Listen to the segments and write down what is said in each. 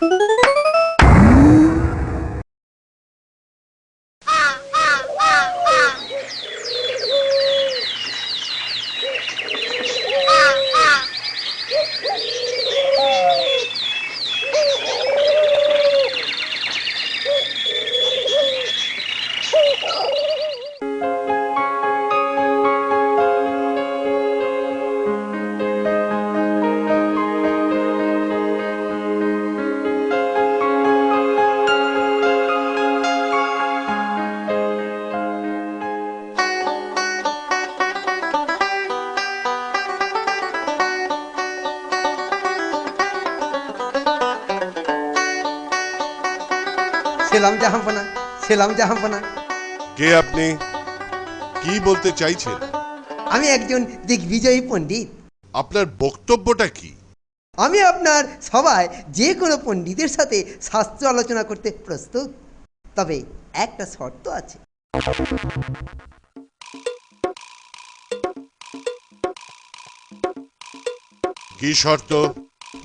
Woo! সেলাম জাহাপনা সেলাম জাহাপনা কে আপনি? কি বলতে চাইছেন? আমি একজন দিগ্বিজয়ী পণ্ডিত। আপনার বক্তব্যটা কি? আমি আপনার সবাই যে কোনো পণ্ডিতের সাথে শাস্ত্র আলোচনা করতে প্রস্তুত। তবে একটা শর্ত আছে। কি শর্ত?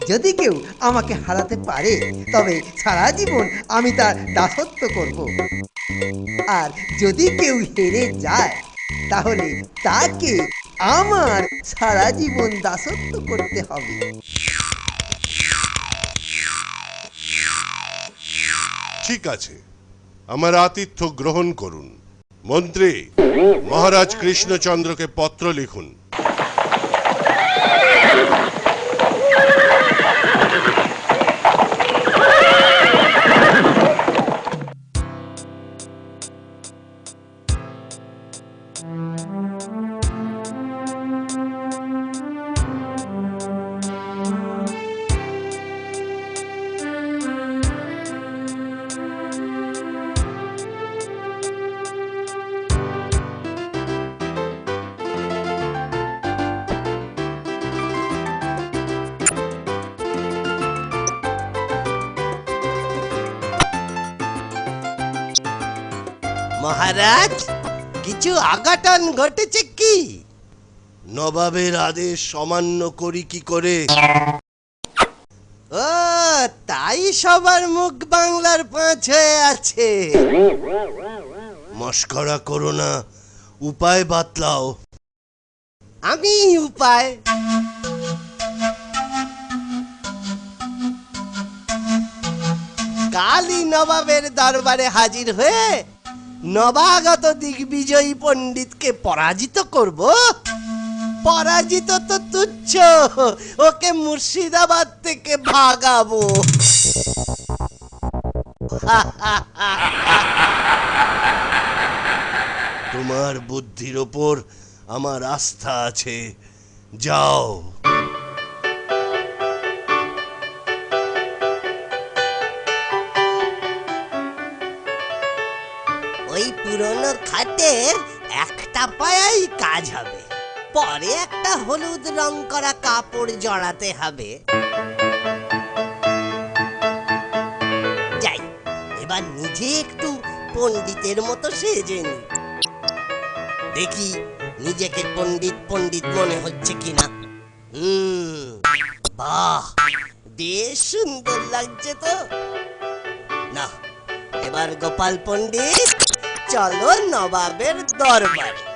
যদি কেউ আমাকে হারাতে পারে, তবে সারা জীবন আমি তার দাসত্ব করব। আর যদি কেউ হেরে যায়, তাহলে তাকে আমার সারা জীবন দাসত্ব করতে হবে। ঠিক আছে, আমার আতিথ্য গ্রহণ করুন। মন্ত্রী, মহারাজ কৃষ্ণচন্দ্রকে পত্র লিখুন। মহারাজ কিছু আঘাটন ঘটেছে কি? নবাবের আদেশ সমান্য করি কি করে? ও তাই সবার মুখ বাংলার পাঁচ হয়ে আছে। মস্করা করো না উপায় বাতলাও। আমি উপায়। কালী নবাবের দরবারে হাজির হয়ে নবাগত দিগ্বিজয়ী পণ্ডিতকে পরাজিত করব? পরাজিত তো তুচ্ছ। ওকে মুর্শিদাবাদ থেকে ভাগাবো। তোমার বুদ্ধির ওপর আমার আস্থা আছে। যাও। পুরনো খাটের একটা পায়াই কাজ হবে। পরে একটা হলুদ রং করা কাপড় জড়াতে হবে। যাই, এবার নিজে একটু পণ্ডিতের মতো সেজে নি দেখি নিজেকে পণ্ডিত পণ্ডিত মনে হচ্ছে কিনা। হুম, বাহ, বেশ সুন্দর লাগছে তো। না, এবার গোপাল পণ্ডিত চলো নবাবের দরবারে।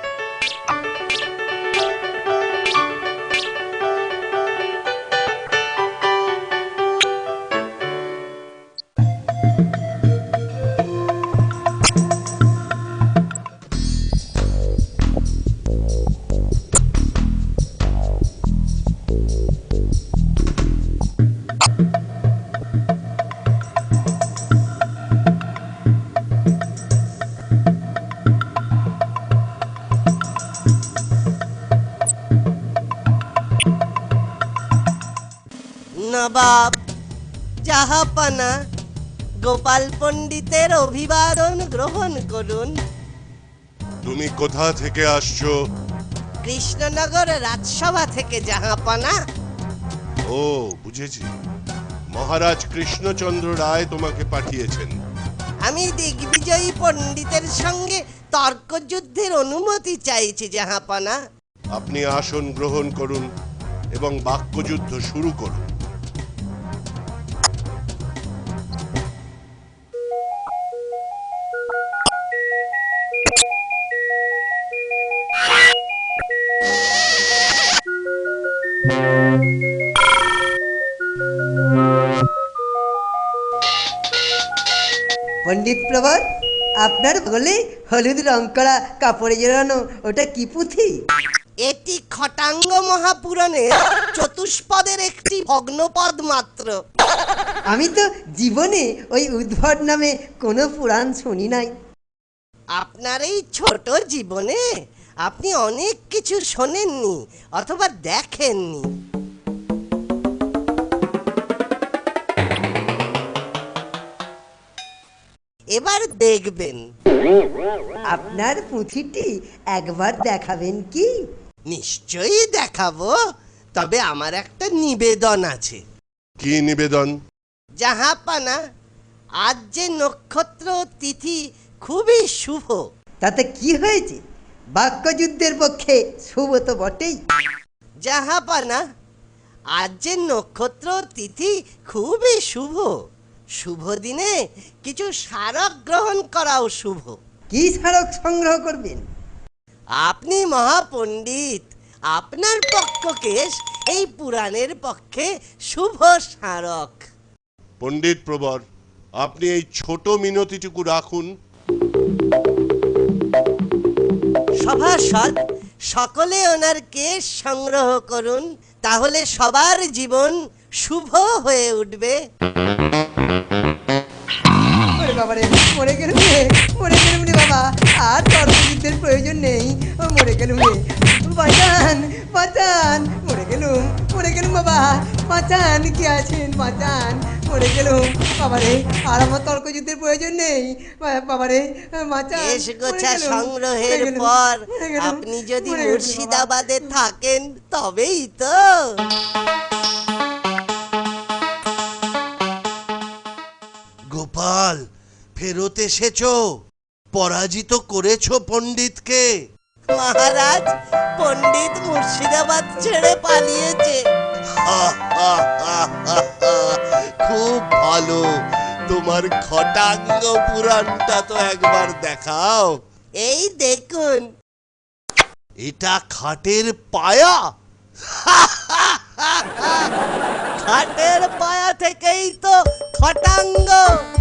নবাব জাহাপানা গোপাল পণ্ডিতের অভিবাদন গ্রহণ করুন। তুমি কোথা থেকে আসছো? কৃষ্ণনগর রাজসভা থেকে জাহাপানা ও বুঝেছি। মহারাজ কৃষ্ণচন্দ্র রায় তোমাকে পাঠিয়েছেন। আমি দিগ্বিজয়ী পণ্ডিতের সঙ্গে তর্কযুদ্ধের অনুমতি চাইছি জাহাপানা আপনি আসন গ্রহণ করুন এবং বাক্যযুদ্ধ শুরু করুন। পণ্ডিত প্রবর আপনার বলে হলুদ রং করা কাপড়ে জড়ানো ওটা কি পুঁথি? এটি খটাঙ্গ মহাপুরাণের চতুষ্পদের একটি ভগ্নপদ মাত্র। আমি তো জীবনে ওই উদ্ভট নামে কোনো পুরাণ শুনি নাই। আপনার এই ছোট জীবনে আপনি অনেক কিছু শোনেননি অথবা দেখেননি। এবার দেখবেন। আপনার পুঁথিটি একবার দেখাবেন কি? নিশ্চয়ই দেখাবো তবে আমার একটা নিবেদন আছে। কি নিবেদন? জাহাপানা আজ যে নক্ষত্র তিথি খুবই শুভ। তাতে কি হয়েছে? বাক্যযুদ্ধের পক্ষে শুভ তো বটেই। জাহাপানা আজ যে নক্ষত্র তিথি খুবই শুভ। শুভ দিনে কিছু স্মারক গ্রহণ করাও শুভ। কি স্মারক সংগ্রহ করবেন? আপনি মহাপণ্ডিত আপনার পক্ষকেশ এই পুরাণের পক্ষে শুভ স্মারক। পণ্ডিত প্রবর আপনি এই ছোট মিনতিটুকু রাখুন। সভাসদ সকলে ওনার কেশ সংগ্রহ করুন তাহলে সবার জীবন শুভ হয়ে উঠবে। বাবারে মরে গেলুম রে মরে গেলুম রে বাবা। আর তর্কযুদ্ধের প্রয়োজন নেই ও মরে গেলুম রে। বাঁচান বাঁচান মরে গেলুম মরে গেলুম বাবা। বাঁচান কি আছেন? বাঁচান মরে গেলুম। বাবারে আর আমার তর্কযুদ্ধের প্রয়োজন নেই। বাবারে বাঁচান সংগ্রহের পর আপনি যদি মরে মুর্শিদাবাদে থাকেন তবেই তো। গোপাল ফেরত এসেছ? পরাজিত করেছ পণ্ডিতকে। মহারাজ পণ্ডিত মুর্শিদাবাদ ছেড়ে পালিয়েছে। খুব ভালো। তোমার খটাঙ্গ পুরাণটা তো একবার দেখাও। এই দেখুন। এটা খাটের পায়া? খাটের পায়া থেকেই তো খটাঙ্গ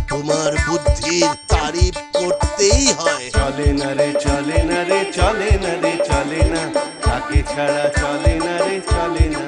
তোমার বুদ্ধির তারিফ করতেই হয়। চলে না রে চলে না রে চলে না রে চলে না। তাকে ছাড়া চলে না রে চলে না